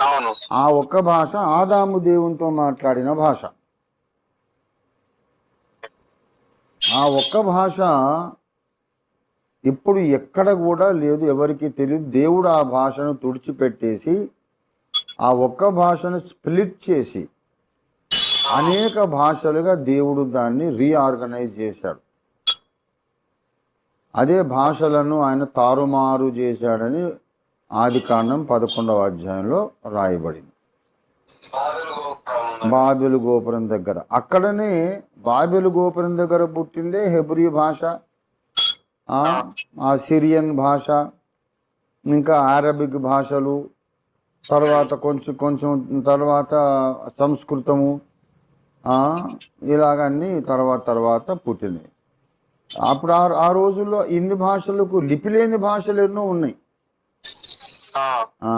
అవును. ఆ ఒక్క భాష ఆదాము దేవునితో మాట్లాడిన భాష. ఆ ఒక్క భాష ఇప్పుడు ఎక్కడ కూడా లేదు ఎవరికి తెలియదు. దేవుడు ఆ భాషను తుడిచిపెట్టేసి ఆ ఒక్క భాషను స్ప్లిట్ చేసి అనేక భాషలుగా దేవుడు దాన్ని రీఆర్గనైజ్ చేశాడు. అదే భాషలను ఆయన తారుమారు చేశాడని ఆది కాండం పదకొండవ అధ్యాయంలో రాయబడింది. గోపురం. బాబెలు గోపురం దగ్గర. అక్కడనే బాబెలు గోపురం దగ్గర పుట్టిందే హెబ్రీ భాష ఆ, సిరియన్ భాష ఇంకా అరబిక్ భాషలు తర్వాత కొంచెం కొంచెం తర్వాత సంస్కృతము ఆ, ఇలాగన్నీ తర్వాత తర్వాత పుట్టినాయి అప్పుడు ఆ రోజుల్లో ఇన్ని భాషలకు లిపి లేని భాషలు ఎన్నో ఉన్నాయి. ఆ, ఆ,